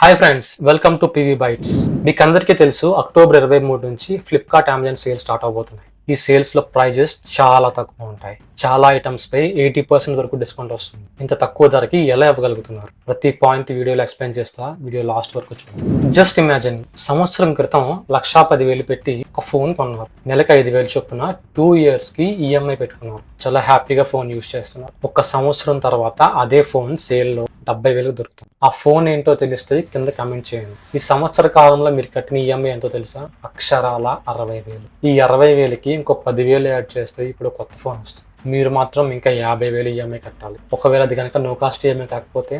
Hi friends welcome to PV bytes మీకు అందరికీ తెలుసు అక్టోబర్ ఇరవై మూడు నుంచి ఫ్లిప్కార్ట్ అమెజాన్ సేల్స్ స్టార్ట్ అవబోతున్నాయి. ఈ సేల్స్లో ప్రైజెస్ చాలా తక్కువ ఉంటాయి. చాలా ఐటమ్స్ పై ఎయిటీ పర్సెంట్ వరకు డిస్కౌంట్ వస్తుంది. ఇంత తక్కువ ధరకి ఎలా ఇవ్వగలుగుతున్నారు? ప్రతి పాయింట్ వీడియోలో ఎక్స్ప్లెయిన్ చేస్తా వీడియో లాస్ట్ వరకు చూడండి. జస్ట్ ఇమాజిన్ సంవత్సరం క్రితం లక్షా పదివేలు పెట్టి ఒక ఫోన్ కొన్నారు. నెలకు ఐదు వేలు చొప్పున టూ ఇయర్స్కి ఈఎంఐ పెట్టుకున్నారు. చాలా హ్యాపీగా ఫోన్ యూస్ చేస్తున్నారు. ఒక సంవత్సరం తర్వాత అదే ఫోన్ సేల్లో డెబ్బై వేలకు దొరుకుతుంది. ఆ ఫోన్ ఏంటో తెలిస్తే కింద కమెంట్ చేయండి. ఈ సంవత్సర కాలంలో మీరు కట్టిన ఈఎంఐ ఎంతో తెలుసా? అక్షరాల అరవై వేలు. ఈ అరవై వేలకి ఇంకో పదివేలు యాడ్ చేస్తే ఇప్పుడు కొత్త ఫోన్ వస్తుంది. మీరు మాత్రం ఇంకా యాభై వేలు ఈఎంఐ కట్టాలి. ఒకవేళ అది కనుక నో కాస్ట్ ఈఎంఐ కాకపోతే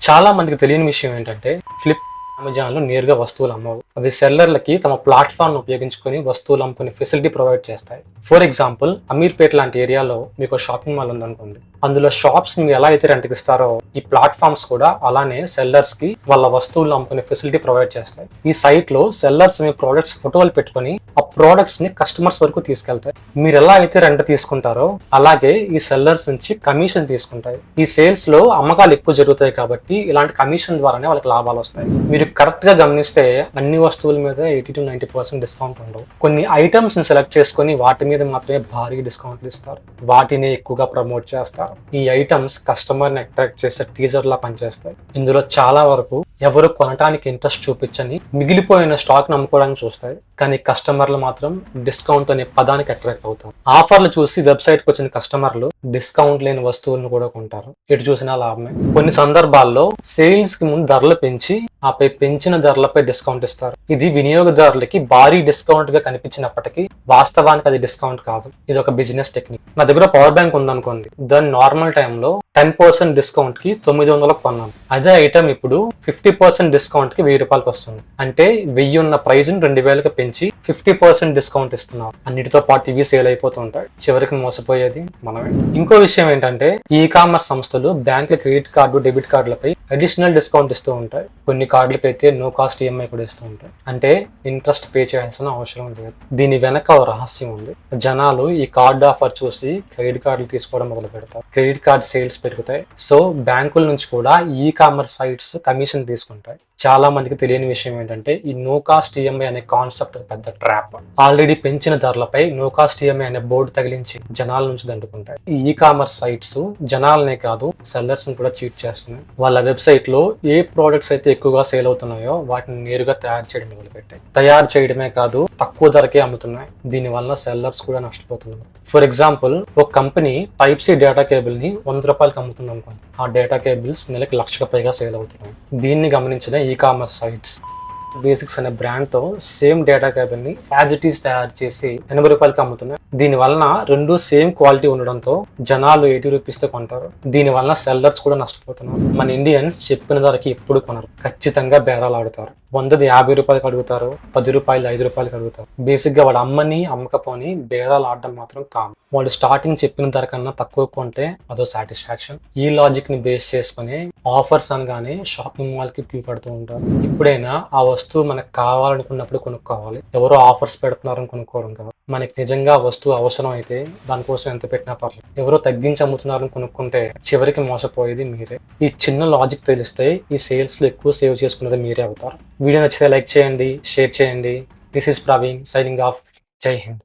చాలా మందికి తెలియని విషయం ఏంటంటే ఫ్లిప్ అమెజాన్లో నేరుగా వస్తువులు అమ్మవు. అవి సెల్లర్లకి తమ ప్లాట్ఫామ్ ఉపయోగించుకొని వస్తువులు అమ్ముకునే ఫెసిలిటీ ప్రొవైడ్ చేస్తాయి. ఫర్ ఎగ్జాంపుల్ అమీర్పేట్ లాంటి ఏరియాలో మీకు షాపింగ్ మాల్ ఉందనుకోండి. అందులో షాప్స్ మీరు ఎలా అయితే రెంట్కి ఇస్తారో ఈ ప్లాట్ఫామ్స్ కూడా అలానే సెల్లర్స్కి వాళ్ళ వస్తువులు అమ్ముకునే ఫెసిలిటీ ప్రొవైడ్ చేస్తాయి. ఈ సైట్లో సెల్లర్స్ మీ ప్రోడక్ట్స్ ఫోటోలు పెట్టుకొని ఆ ప్రోడక్ట్స్ని కస్టమర్స్ వరకు తీసుకెళ్తాయి. మీరు ఎలా అయితే రెంట్ తీసుకుంటారో అలాగే ఈ సెల్లర్స్ నుంచి కమిషన్ తీసుకుంటాయి. ఈ సేల్స్లో అమ్మకాలు ఎక్కువ జరుగుతాయి కాబట్టి ఇలాంటి కమిషన్ ద్వారానే వాళ్ళకి లాభాలు వస్తాయి. మీరు కరెక్ట్గా గమనిస్తే అన్ని వస్తువుల మీద eighty to ninety percent discount ఉండవు. కొన్ని ఐటమ్స్ని సెలెక్ట్ చేసుకొని వాటి మీద మాత్రమే భారీ డిస్కౌంట్లు ఇస్తారు. వాటిని ఎక్కువగా ప్రమోట్ చేస్తారు. ఈ ఐటమ్స్ కస్టమర్ని అట్రాక్ట్ చేసే టీజర్ లా పనిచేస్తాయి. ఇందులో చాలా వరకు ఎవరు కొనడానికి ఇంట్రెస్ట్ చూపించని మిగిలిపోయిన స్టాక్ నమ్ముకోవడానికి చూస్తాయి. కానీ కస్టమర్లు మాత్రం డిస్కౌంట్ అనే పదానికి అట్రాక్ట్ అవుతారు. ఆఫర్లు చూసి వెబ్సైట్కి వచ్చిన కస్టమర్లు డిస్కౌంట్ లేని వస్తువులను కూడా కొంటారు. ఎటు చూసినా లాభమే. కొన్ని సందర్భాల్లో సేల్స్కి ముందు ధరలు పెంచి ఆపై పెంచిన ధరలపై డిస్కౌంట్ ఇస్తారు. ఇది వినియోగదారులకి భారీ డిస్కౌంట్గా కనిపించినప్పటికీ వాస్తవానికి అది డిస్కౌంట్ కాదు. ఇది ఒక బిజినెస్ టెక్నిక్. నా దగ్గర పవర్ బ్యాంక్ ఉందనుకోండి. దాని నార్మల్ టైంలో టెన్ పర్సెంట్ డిస్కౌంట్కి తొమ్మిది వందలకు కొన్నాను. అదే ఐటమ్ ఇప్పుడు ఫిఫ్టీ పర్సెంట్ డిస్కౌంట్కి వెయ్యి రూపాయలకి వస్తుంది. అంటే వెయ్యి ఉన్న ప్రైస్ రెండు వేలకు పెంచి ఫిఫ్టీ పర్సెంట్ డిస్కౌంట్ ఇస్తున్నారు అన్నిటితో పాటు ఇవి సేల్ అయిపోతుంటాయి చివరికి మోసపోయేది మనమే. ఇంకో విషయం ఏంటంటే ఈ కామర్స్ సంస్థలు బ్యాంకుల క్రెడిట్ కార్డు డెబిట్ కార్డులపై అడిషనల్ డిస్కౌంట్ ఇస్తూ ఉంటాయి. కొన్ని కార్డులకి అయితే నో కాస్ట్ ఈఎంఐ కూడా ఇస్తూ ఉంటాయి. అంటే ఇంట్రెస్ట్ పే చేయాల్సిన అవసరం లేదు. దీని వెనక రహస్యం ఉంది. జనాలు ఈ కార్డు ఆఫర్ చూసి క్రెడిట్ కార్డులు తీసుకోవడం మొదలు పెడతారు. క్రెడిట్ కార్డ్ సేల్స్ పెరుగుతాయి. సో బ్యాంకుల నుంచి కూడా ఈ కామర్స్ సైట్స్ కమిషన్ తీసుకుంటాయి. చాలా మందికి తెలియని విషయం ఏంటంటే ఈ నో కాస్ట్ ఈఎంఐ అనే కాన్సెప్ట్ పెద్ద ట్రాప్ ఆల్రెడీ పెంచిన ధరలపై నో కాస్ట్ ఈఎంఐ అనే బోర్డు తగిలించి జనాల నుంచి దండుకుంటాయి. ఈ ఈ కామర్స్ సైట్స్ జనాలనే కాదు సెల్లర్స్ని కూడా చీట్ చేస్తున్నాయి. వాళ్ళ వెబ్సైట్లో ఏ ప్రోడక్ట్స్ అయితే ఎక్కువగా సేల్ అవుతున్నాయో వాటిని నేరుగా తయారు చేయడం మొదలుపెట్టాయి. తయారు చేయడమే కాదు తక్కువ ధరకే అమ్ముతున్నాయి. దీనివల్ల సెల్లర్స్ కూడా నష్టపోతున్నారు ఫర్ ఎగ్జాంపుల్ ఒక కంపెనీ టైప్ సి డేటా కేబుల్ని వంద రూపాయలకు అమ్ముతుంది అనుకోండి ఆ డేటా కేబుల్స్ నెలకి లక్షకు పైగా సేల్ అవుతున్నాయి. దీన్ని గమనించిన ఈ కామర్స్ సైట్స్ బేసిక్స్ అనే బ్రాండ్తో సేమ్ డేటా క్యాబిన్ని ని యాజ్ ఇట్ ఈస్ తయారు చేసి ఎనభై రూపాయలకి అమ్ముతున్నాయి దీని వలన రెండు సేమ్ క్వాలిటీ ఉండడంతో జనాలు ఎయిటీ రూపీస్తో కొంటారు. దీని వలన సెల్లర్స్ కూడా నష్టపోతున్నారు. మన ఇండియన్స్ చెప్పిన ధరకి ఎప్పుడు కొనరు. ఖచ్చితంగా బేరాలు ఆడుతారు. వందది యాభై రూపాయలకి అడుగుతారు. పది రూపాయలు ఐదు రూపాయలకి అడుగుతారు. బేసిక్గా వాడు అమ్మని అమ్మకపోని బేరాలు ఆడడం మాత్రం కాదు వాళ్ళు స్టార్టింగ్ చెప్పిన ధర కన్నా తక్కువ కొంటే అదో సాటిస్ఫాక్షన్ ఈ లాజిక్ని బేస్ చేసుకుని ఆఫర్స్ అనగానే షాపింగ్ మాల్కి క్యూ పడుతూ ఉంటారు. ఇప్పుడైనా ఆ వస్తువు మనకు కావాలనుకున్నప్పుడు కొనుక్కోవాలి. ఎవరో ఆఫర్స్ పెడుతున్నారని కొనుక్కోవడం కాదు. మనకి నిజంగా ఆ వస్తువు అవసరం అయితే దానికోసం ఎంత పెట్టినా పర్లేదు. ఎవరో తగ్గించి అమ్ముతున్నారని కొనుక్కుంటే చివరికి మోసపోయేది మీరే. ఈ చిన్న లాజిక్ తెలిస్తే ఈ సేల్స్లో ఎక్కువ సేవ్ చేసుకునేది మీరే అవుతారు. వీడియో నచ్చితే లైక్ చేయండి షేర్ చేయండి. This is Praveen signing off Jai Hind